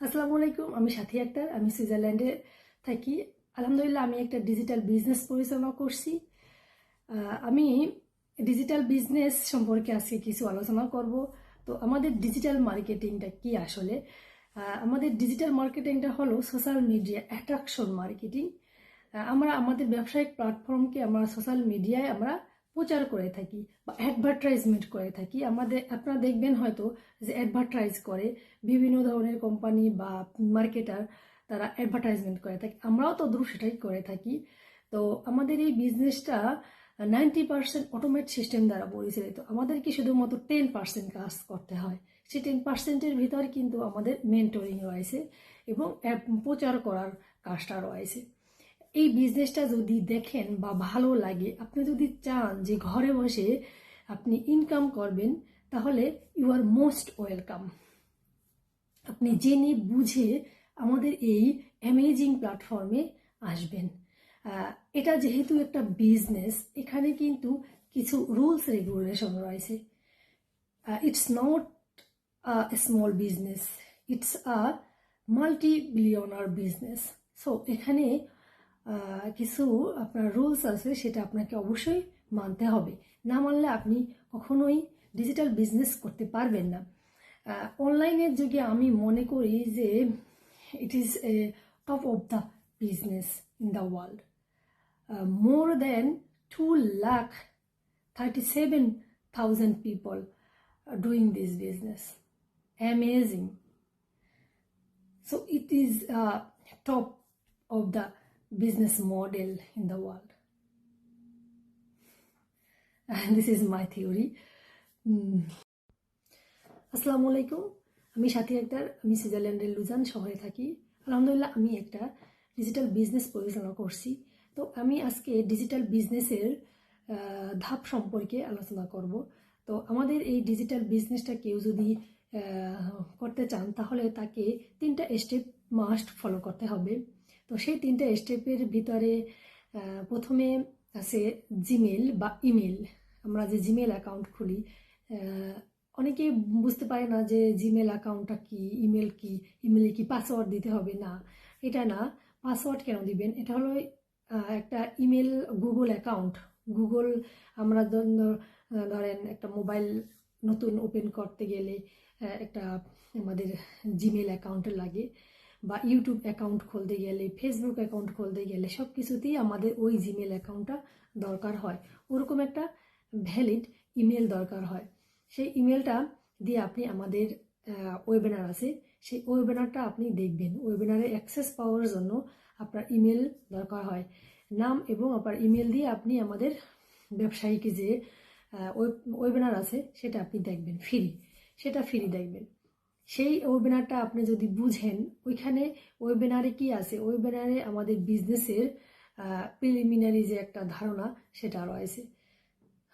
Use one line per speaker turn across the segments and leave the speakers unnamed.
আসসালামু আলাইকুম, আমি সাথী আক্তার, আমি সুইজারল্যান্ডে থাকি। আলহামদুলিল্লাহ, আমি একটা ডিজিটাল বিজনেস পরিচালনা করছি। আমি ডিজিটাল বিজনেস সম্পর্কে আজকে কিছু আলোচনা করব। তো আমাদের ডিজিটাল মার্কেটিংটা কি আসলে? আমাদের ডিজিটাল মার্কেটিংটা হলো সোশ্যাল মিডিয়া অ্যাট্রাকশন মার্কেটিং আমরা আমাদের ব্যবসায়িক প্ল্যাটফর্মকে আমরা সোশ্যাল মিডিয়ায় আমরা প্রচার করে থাকি বা অ্যাডভার্টাইজমেন্ট করে থাকি। আমাদের, আপনারা দেখবেন হয়তো যে অ্যাডভার্টাইজ করে বিভিন্ন ধরনের কোম্পানি বা মার্কেটার তারা অ্যাডভার্টাইজমেন্ট করে থাকে। আমরাও তো দ্রুত সেটাই করে থাকি। তো আমাদের এই বিজনেসটা নাইনটি পার্সেন্ট অটোমেট সিস্টেম দ্বারা পরিচালিত। আমাদেরকে শুধুমাত্র টেন পার্সেন্ট কাজ করতে হয়? সেই টেন পার্সেন্টের ভিতর কিন্তু আমাদের মেন্টরিং রয়েছে এবং প্রচার করার কাজটা রয়েছে। এই বিজনেসটা যদি দেখেন বা ভালো লাগে, আপনি যদি চান যে ঘরে বসে আপনি ইনকাম করবেন, তাহলে ইউ আর মোস্ট ওয়েলকাম আপনি জেনে বুঝে আমাদের এই অ্যামেজিং প্ল্যাটফর্মে আসবেন। এটা যেহেতু একটা বিজনেস এখানে কিন্তু কিছু রুলস রেগুলেশন রয়েছে। It's not a small business it's a multi billionaire business so এখানে কিছু আপনার রুলস আছে, সেটা আপনাকে অবশ্যই মানতে হবে। না মানলে আপনি কখনোই ডিজিটাল বিজনেস করতে পারবেন না। অনলাইনের যুগে আমি মনে করি যে it is a top of the business in the world more than two lakh thirty seven thousand people doing this business amazing so it is top of the business model in the world. And this is my theory. Hmm. আসসালামু আলাইকুম আমি সাথী আক্তার, আমি সুইজারল্যান্ডের লুজান শহরে থাকি আলহামদুলিল্লাহ, আমি একটা ডিজিটাল বিজনেস পরিচালনা করছি তো আমি আজকে ডিজিটাল বিজনেসের ধাপ সম্পর্কে আলোচনা করব তো আমাদের এই ডিজিটাল বিজনেসটা কেউ যদি করতে চান, তাহলে তাকে তিনটা স্টেপ মাস্ট ফলো করতে হবে তো সেই তিনটা স্টেপের ভিতরে প্রথমে আছে জিমেল বা ইমেল আমরা যে জিমেল অ্যাকাউন্ট খুলি অনেকে বুঝতে পারে না যে জিমেল অ্যাকাউন্টটা কি ইমেল কি ইমেলে কি পাসওয়ার্ড দিতে হবে? না, এটা না। পাসওয়ার্ড কেন দিবেন? এটা হলো একটা ইমেল গুগল অ্যাকাউন্ট। গুগল আমরা ধর- ধরেন একটা মোবাইল নতুন ওপেন করতে গেলে একটা আমাদের জিমেল অ্যাকাউন্ট লাগে। বা ইউটিউব অ্যাকাউন্ট খুলতে গেলে ফেসবুক অ্যাকাউন্ট খুলতে গেলে সব কিছুতেই আমাদের ওই জিমেল অ্যাকাউন্টটা দরকার হয়। ওরকম একটা ভ্যালিড ইমেল দরকার হয়। সেই ইমেলটা দিয়ে আপনি আমাদের ওয়েবিনার আছে। সেই ওয়েবিনারটা আপনি দেখবেন। ওয়েবিনারে অ্যাক্সেস পাওয়ার জন্য আপনার ইমেল দরকার হয়। নাম এবং আপনার ইমেল দিয়ে আপনি আমাদের ব্যবসায়ীকে যে ওয়েবিনার আছে, সেটা আপনি দেখবেন। ফ্রি সেটা ফ্রি দেখবেন। সেই ওয়েবিনারটা আপনি যদি বুঝেন, ওইখানে ওয়েবিনারে কি আছে? ওয়েবিনারে আমাদের বিজনেসের প্রিলিমিনারি যে একটা ধারণা, সেটা রয়েছে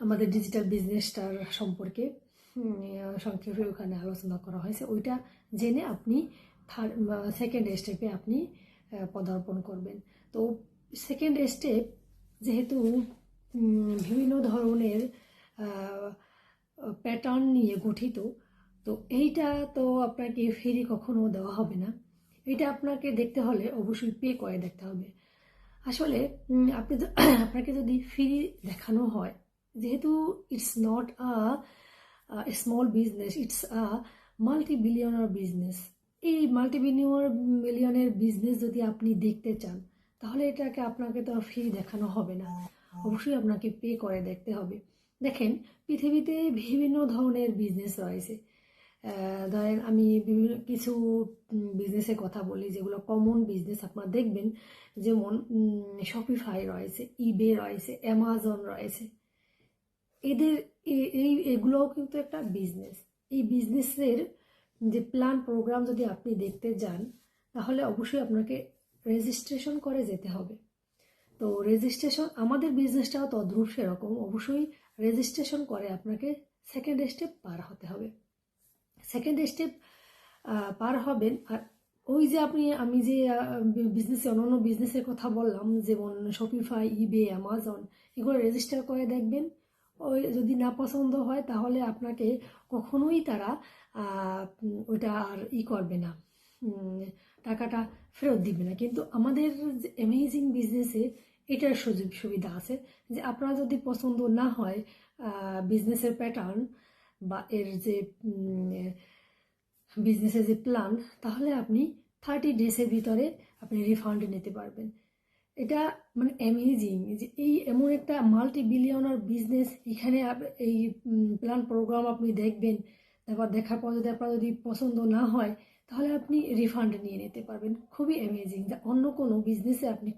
আমাদের ডিজিটাল বিজনেসটার সম্পর্কে সংক্ষেপে ওখানে আলোচনা করা হয়েছে। ওইটা জেনে আপনি থার্ড সেকেন্ড স্টেপে আপনি পদার্পণ করবেন। তো সেকেন্ড স্টেপ যেহেতু বিভিন্ন ধরনের প্যাটার্ন নিয়ে গঠিত তো এইটা তো আপনাকে ফ্রি কখনো দেওয়া হবে না। এটা আপনাকে দেখতে হলে অবশ্যই পে করে দেখতে হবে। আসলে আপনি আপনাকে যদি ফ্রি দেখানো হয়, যেহেতু it's not a small business it's a multi billionaire business এই মাল্টি বিলিয়নার মিলিয়নের বিজনেস যদি আপনি দেখতে চান, তাহলে এটাকে আপনাকে তো ফ্রি দেখানো হবে না। অবশ্যই আপনাকে পে করে দেখতে হবে। দেখেন, পৃথিবীতে বিভিন্ন ধরনের বিজনেস রয়েছে। ধরেন আমি বিভিন্ন কিছু বিজনেসের কথা বলি, যেগুলো কমন বিজনেস আপনারা দেখবেন, যেমন শপিফাই রয়েছে ইবে রয়েছে অ্যামাজন রয়েছে। এদের এই, এগুলোও কিন্তু একটা বিজনেস এই বিজনেসের যে প্ল্যান প্রোগ্রাম যদি আপনি দেখতে যান, তাহলে অবশ্যই আপনাকে রেজিস্ট্রেশন করে যেতে হবে। তো রেজিস্ট্রেশন আমাদের বিজনেসটাও তদ্রূপ সেরকম। অবশ্যই রেজিস্ট্রেশন করে আপনাকে সেকেন্ড স্টেপ পার হতে হবে। সেকেন্ড স্টেপ পার হবেন। আর ওই যে আপনি, আমি যে বিজনেসে অন্যান্য বিজনেসের কথা বললাম, যেমন শপিফাই ইবে অ্যামাজন এগুলো রেজিস্টার করে দেখবেন। ওই যদি না পছন্দ হয়, তাহলে আপনাকে কখনোই তারা ওইটা আর ই করবে না। টাকাটা ফেরত দিবে না। কিন্তু আমাদের অ্যামেজিং বিজনেসে এটার সুযোগ সুবিধা আছে যে, আপনার যদি পছন্দ না হয় বিজনেসের প্যাটার্ন বা এর যে বিজনেসের যে প্ল্যান তাহলে আপনি থার্টি ডেজের ভিতরে আপনি রিফান্ড নিতে পারবেন। এটা মানে অ্যামেজিং যে এই এমন একটা মাল্টি বিলিয়নার বিজনেস এখানে এই প্ল্যান প্রোগ্রাম আপনি দেখবেন, তারপর দেখার পর যদি আপনার যদি পছন্দ না হয়, তাহলে আপনি রিফান্ড নিয়ে নিতে পারবেন। খুবই অ্যামেজিং যা অন্য কোনো বিজনেসে আপনি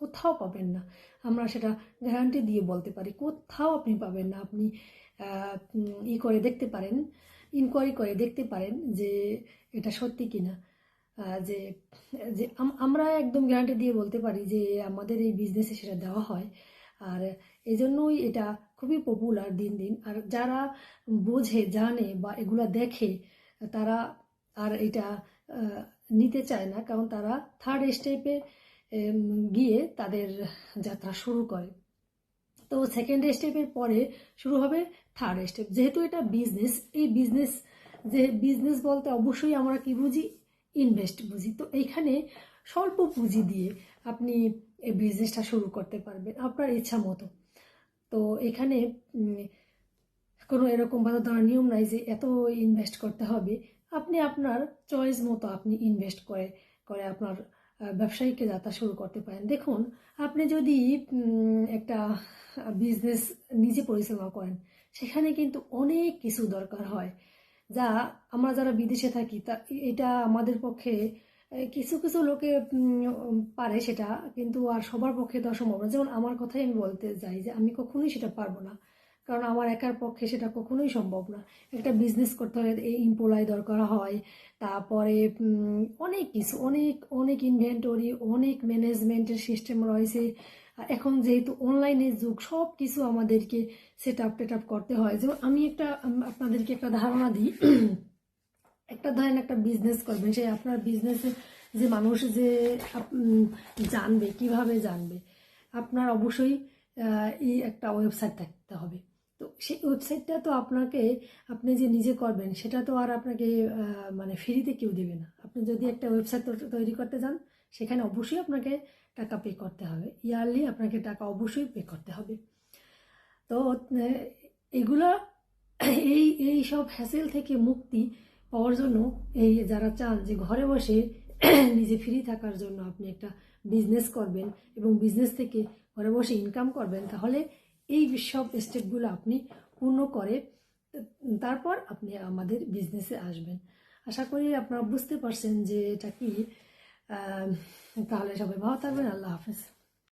কোথাও পাবেন না। আমরা সেটা গ্যারান্টি দিয়ে বলতে পারি, কোথাও আপনি পাবেন না। আপনি ই করে দেখতে পারেন ইনকোয়ারি করে দেখতে পারেন যে এটা সত্যি কিনা। যে যে আম- আমরা একদম গ্যারান্টি দিয়ে বলতে পারি যে আমাদের এই বিজনেসে সেটা দেওয়া হয়। আর এই জন্যই এটা খুবই পপুলার দিন দিন। আর যারা বোঝে, জানে বা এগুলা দেখে, তারা আর এটা নিতে চায় না। কারণ তারা থার্ড স্টেপে গিয়ে তাদের যাত্রা শুরু করে। তো সেকেন্ড স্টেপের পরে শুরু হবে থার্ড স্টেপ যেহেতু এটা বিজনেস এই বিজনেস যে বিজনেস বলতে অবশ্যই আমরা কি বুঝি? ইনভেস্ট বুঝি। তো এইখানে স্বল্প পুঁজি দিয়ে আপনি এই বিজনেসটা শুরু করতে পারবেন আপনার ইচ্ছা মতো। তো এখানে কোনো এরকম ভাবে ধরার নিয়ম নাই যে এত ইনভেস্ট করতে হবে। আপনি আপনার চয়েস মতো আপনি ইনভেস্ট করে করে আপনার ব্যবসায়িক যাত্রা শুরু করতে পারেন। দেখুন, আপনি যদি একটা বিজনেস নিজে পরিচালনা করেন, সেখানে কিন্তু অনেক কিছু দরকার হয়। যা আমরা যারা বিদেশে থাকি, তা এটা আমাদের পক্ষে কিছু কিছু লোকে পারে সেটা, কিন্তু আর সবার পক্ষে দেওয়া সম্ভব না। যেমন আমার কথাই আমি বলতে চাই যে আমি কখনোই সেটা পারব না। কারণ আমার একার পক্ষে সেটা কখনোই সম্ভব না। একটা বিজনেস করতে হলে এই এমপ্লয় দরকার হয়, তারপরে অনেক কিছু, অনেক অনেক ইনভেন্টরি অনেক ম্যানেজমেন্টের সিস্টেম রয়েছে। এখন যেহেতু অনলাইনের যুগ সব কিছু আমাদেরকে সেট আপ টেট আপ করতে হয়। যেমন আমি একটা আপনাদেরকে একটা ধারণা দিই। একটা ধরেন একটা বিজনেস করবেন, সেই আপনার বিজনেসে যে মানুষ যে জানবে, কীভাবে জানবে, আপনার অবশ্যই এই একটা ওয়েবসাইট থাকতে হবে। তো সেই ওয়েবসাইটটা তো আপনাকে, আপনি যে নিজে করবেন, সেটা তো আর আপনাকে মানে ফ্রিতে কেউ দেবে না। আপনি যদি একটা ওয়েবসাইট তৈরি করতে যান সেখানে অবশ্যই আপনাকে টাকা পে করতে হবে। ইয়ারলি আপনাকে টাকা অবশ্যই পে করতে হবে। তো এগুলো, এই এই সব হ্যাসেল থেকে মুক্তি পাওয়ার জন্য এই যারা চান যে ঘরে বসে নিজে ফ্রি থাকার জন্য আপনি একটা বিজনেস করবেন এবং বিজনেস থেকে ঘরে বসে ইনকাম করবেন, তাহলে এই সব স্টেপগুলো আপনি পূর্ণ করে, তারপর আপনি আমাদের বিজনেসে আসবেন। আশা করি আপনারা বুঝতে পারছেন যে এটা কি তাহলে সবাই ভালো থাকবেন, আল্লাহ হাফেজ।